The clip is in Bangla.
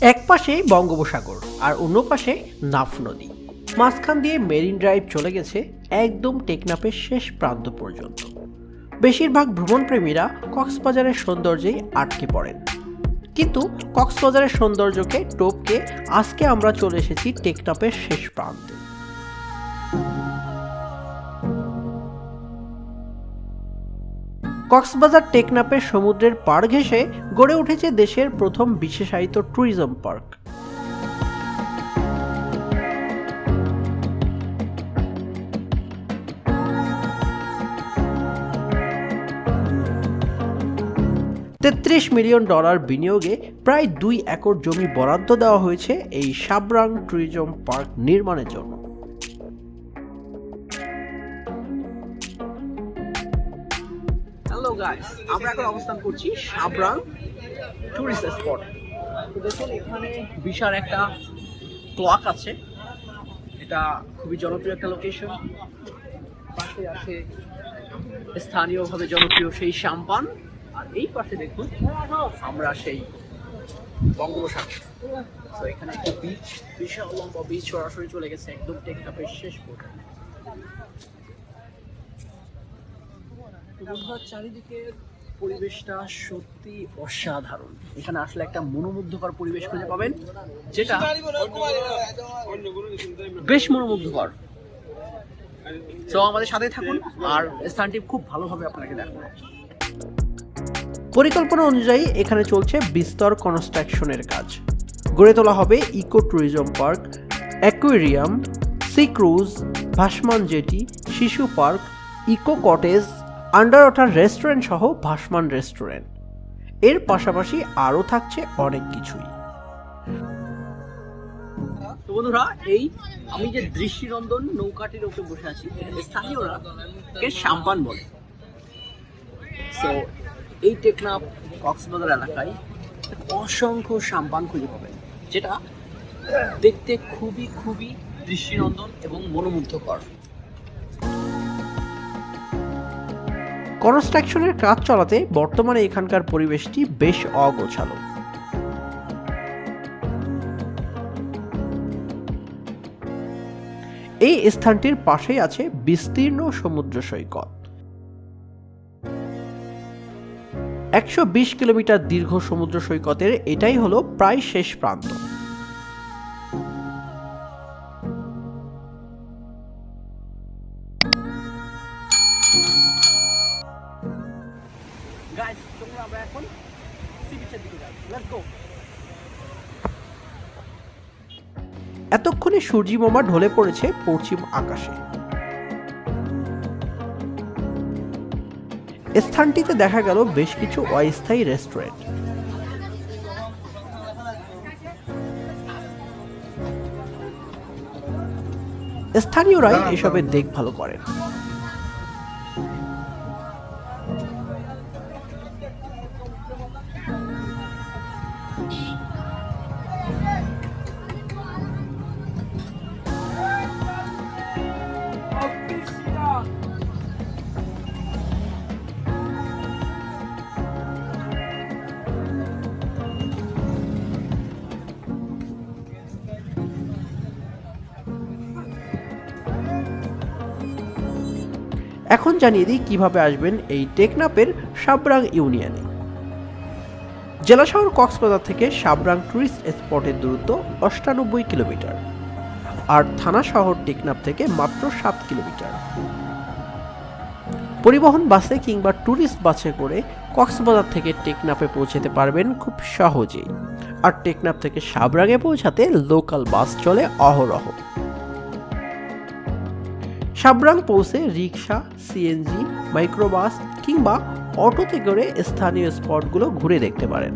এক পাশে বঙ্গোপসাগর আর অন্য পাশে নাফ নদী। মাঝখান দিয়ে মেরিন ড্রাইভ চলে গেছে একদম টেকনাফের শেষ প্রান্ত পর্যন্ত। বেশিরভাগ ভ্রমণপ্রেমীরা কক্সবাজারের সৌন্দর্যেই আটকে পড়েন। কিন্তু কক্সবাজারের সৌন্দর্যকে টোপকে আজকে আমরা চলে এসেছি টেকনাফের শেষ প্রান্তে। কক্সবাজার টেকনাফের সমুদ্রের পাড় ঘেঁষে গড়ে উঠেছে দেশের প্রথম বিশেষায়িত ট্যুরিজম পার্ক তেত্রিশ মিলিয়ন ডলার বিনিয়োগে প্রায় দুই একর জমি বরাদ্দ দেওয়া হয়েছে এই সাবরাং ট্যুরিজম পার্ক নির্মাণের জন্য। গাইস আমরা এখন অবস্থান করছি সাবরাং টুরিস্ট স্পট তো দেখুন, এখানে বিশাল একটা ক্লক আছে। এটা খুবই জনপ্রিয় একটা লোকেশন পাশে আছে স্থানীয়ভাবে জনপ্রিয় সেই সাম্পান আর এই পাশে দেখুন, আমরা সেই বঙ্গোপসাগর। তো এখানে একটা বিচ বিশাল লম্বা বিচ সরাসরি চলে গেছে, একদম টেকনাফের শেষ পর্যন্ত তো বন্ধুরা চারিদিকে পরিবেশটা সত্যি অসাধারণ। এখানে আসলে একটা মনোমুগ্ধকর পরিবেশ খুঁজে পাবেন, যেটা বেশ মনোমুগ্ধকর। তো আমাদের সাথে থাকুন আর স্থানটি খুব ভালোভাবে আপনাকে দেখাবো। পরিকল্পনা অনুযায়ী এখানে চলছে বিস্তর কনস্ট্রাকশনের কাজ। গড়ে তোলা হবে eco tourism park aquarium sea cruise ভাসমান জেটি শিশু park eco cottage under water restaurant সহ ভাসমান রেস্টুরেন্টের পাশাপাশি আরও থাকছে অনেক কিছুই। বন্ধুরা, এই আমি যে দৃষ্টিনন্দন নৌকাটির উপরে বসে আছি স্থানীয়রা কে সাম্পান বলে। সো এই টেকনাফ কক্সবাজার এলাকায় অসংখ্য সাম্পান খুঁজে পাবেন, যেটা দেখতে খুবই খুবই দৃষ্টিনন্দন এবং মনোমুগ্ধকর। কনস্ট্রাকশনের কাজ চলাতে বর্তমানে এখানকার পরিবেশটি বেশ অগোছালো। এই স্থানটির পাশেই আছে বিস্তীর্ণ সমুদ্র সৈকত। একশো বিশ কিলোমিটার দীর্ঘ সমুদ্র সৈকতের এটাই হলো প্রায় শেষ প্রান্ত। আমরা এখন দিকে লেটস গো এতক্ষণে সূর্যি মামা ঢলে পড়েছে পশ্চিম আকাশে। স্থানটিতে দেখা গেল বেশ কিছু অস্থায়ী রেস্টুরেন্ট। স্থানীয়রাই এসবের দেখভাল করেন। এখন জানিয়ে দিই কীভাবে আসবেন এই টেকনাপের সাবরাং ইউনিয়নে। জেলা শহর কক্সবাজার থেকে সাবরাং ট্যুরিস্ট স্পটের দূরত্ব অষ্টানব্বই কিলোমিটার আর থানা শহর টেকনাপ থেকে মাত্র সাত কিলোমিটার। পরিবহন বাসে কিংবা ট্যুরিস্ট বাসে করে কক্সবাজার থেকে টেকনাপে পৌঁছাতে পারবেন খুব সহজেই। আর টেকনাপ থেকে সাবরাঙে পৌঁছাতে লোকাল বাস চলে অহরহ। সাবরাং পৌঁছে রিক্সা সিএনজি মাইক্রোবাস কিংবা অটোতে করে স্থানীয় স্পটগুলো ঘুরে দেখতে পারেন।